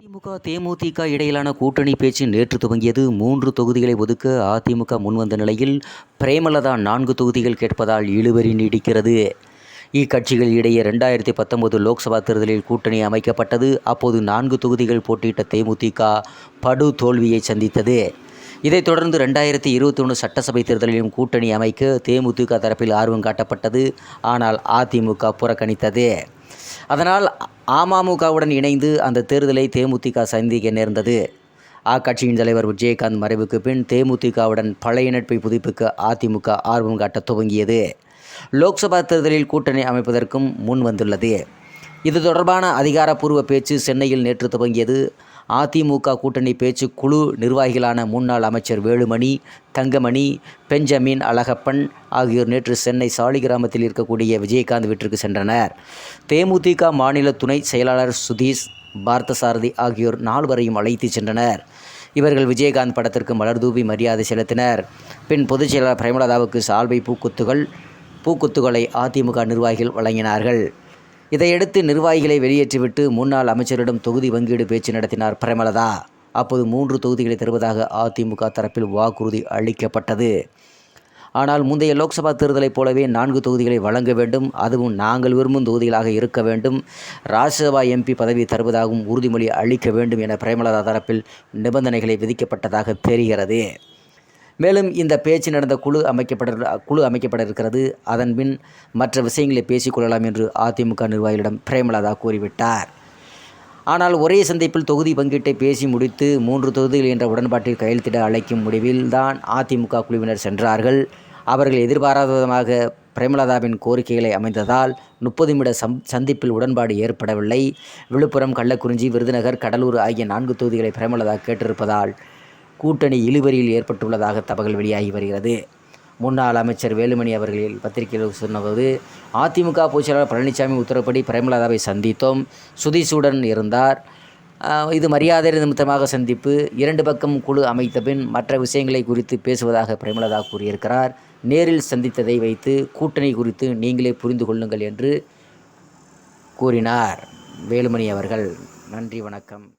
திமுக தேமுதிக இடையிலான கூட்டணி பேச்சு நேற்று துவங்கியது. மூன்று தொகுதிகளை ஒதுக்க அதிமுக முன்வந்த நிலையில் பிரேமலதா நான்கு தொகுதிகள் கேட்பதால் இழுபறி நீடிக்கிறது. இக்கட்சிகள் இடையே ரெண்டாயிரத்தி பத்தொன்பது லோக்சபா தேர்தலில் கூட்டணி அமைக்கப்பட்டது. அப்போது நான்கு தொகுதிகள் போட்டியிட்ட தேமுதிக படு தோல்வியை சந்தித்தது. இதைத் தொடர்ந்து ரெண்டாயிரத்தி இருபத்தி ஒன்று சட்டசபை தேர்தலிலும் கூட்டணி அமைக்க தேமுதிக தரப்பில் ஆர்வம் காட்டப்பட்டது. ஆனால் அதிமுக புறக்கணித்தது. அதனால் அமமுகவுடன் இணைந்து அந்த தேர்தலை தேமுதிக சந்திக்க நேர்ந்தது. அக்கட்சியின் தலைவர் விஜயகாந்த் மறைவுக்கு பின் தேமுதிகவுடன் பழைய நட்பை புதுப்பிக்க அதிமுக ஆர்வம் காட்டத் துவங்கியது. லோக்சபா தேர்தலில் கூட்டணி அமைப்பதற்கும் முன் வந்துள்ளது. இது தொடர்பான அதிகாரப்பூர்வ பேச்சு சென்னையில் நேற்று துவங்கியது. அதிமுக கூட்டணி பேச்சு குழு நிர்வாகிகளான முன்னாள் அமைச்சர் வேலுமணி தங்கமணி பெஞ்சமின் அழகப்பன் ஆகியோர் நேற்று சென்னை சாலிகிராமத்தில் இருக்கக்கூடிய விஜயகாந்த் வீட்டிற்கு சென்றனர். தேமுதிக மாநில துணை செயலாளர் சுதீஷ் பார்த்தசாரதி ஆகியோர் நால்வரையும் அழைத்து சென்றனர். இவர்கள் விஜயகாந்த் படத்திற்கு மலர் தூவி மரியாதை செலுத்தினர். பின் பொதுச் செயலாளர் பிரேமலதாவுக்கு சால்வை பூக்குத்துகள் பூக்குத்துகளை அதிமுக நிர்வாகிகள் வழங்கினார்கள். இதையடுத்து நிர்வாகிகளை வெளியேற்றிவிட்டு முன்னாள் அமைச்சரிடம் தொகுதி பங்கீடு பேச்சு நடத்தினார் பிரேமலதா. அப்போது மூன்று தொகுதிகளை தருவதாக அதிமுக தரப்பில் வாக்குறுதி அளிக்கப்பட்டது. ஆனால் முந்தைய லோக்சபா தேர்தலைப் போலவே நான்கு தொகுதிகளை வழங்க வேண்டும். அதுவும் நாங்கள் விரும்பும் தொகுதிகளாக இருக்க வேண்டும். ராஜ்யசபா எம்பி பதவி தருவதாகவும் உறுதிமொழி அளிக்க வேண்டும் என பிரேமலதா தரப்பில் நிபந்தனைகளை விதிக்கப்பட்டதாக தெரிகிறது. மேலும் இந்த பேச்சு நடந்த குழு அமைக்கப்பட குழு அமைக்கப்பட இருக்கிறது அதன் பின் மற்ற விஷயங்களை பேசிக்கொள்ளலாம் என்று அதிமுக நிர்வாகிகளிடம் பிரேமலதா கூறிவிட்டார். ஆனால் ஒரே சந்திப்பில் தொகுதி பங்கீட்டை பேசி முடித்து மூன்று தொகுதிகள் என்ற உடன்பாட்டில் கையெழுத்திட அழைக்கும் முடிவில் தான் அதிமுக குழுவினர் சென்றார்கள். அவர்கள் எதிர்பாராத விதமாக பிரேமலதாவின் கோரிக்கைகளை அமைந்ததால் முப்பது நிமிட சம் சந்திப்பில் உடன்பாடு ஏற்படவில்லை. விழுப்புரம் கள்ளக்குறிஞ்சி விருதுநகர் கடலூர் ஆகிய நான்கு தொகுதிகளை பிரேமலதா கேட்டிருப்பதால் கூட்டணி இழுபறியில் ஏற்பட்டுள்ளதாக தகவல் வெளியாகி வருகிறது. முன்னாள் அமைச்சர் வேலுமணி அவர்கள் பத்திரிகையில் சொன்னபோது அதிமுக பொதுச்செயலாளர் பழனிசாமி உத்தரப்படி பிரேமலதாவை சந்தித்தோம். சுதீஷுடன் இருந்தார். இது மரியாதை நிமித்தமாக சந்திப்பு. இரண்டு பக்கம் குழு அமைத்த பின் மற்ற விஷயங்களை குறித்து பேசுவதாக பிரேமலதா கூறியிருக்கிறார். நேரில் சந்தித்ததை வைத்து கூட்டணி குறித்து நீங்களே புரிந்து கொள்ளுங்கள் என்று கூறினார். வேலுமணி அவர்கள் நன்றி வணக்கம்.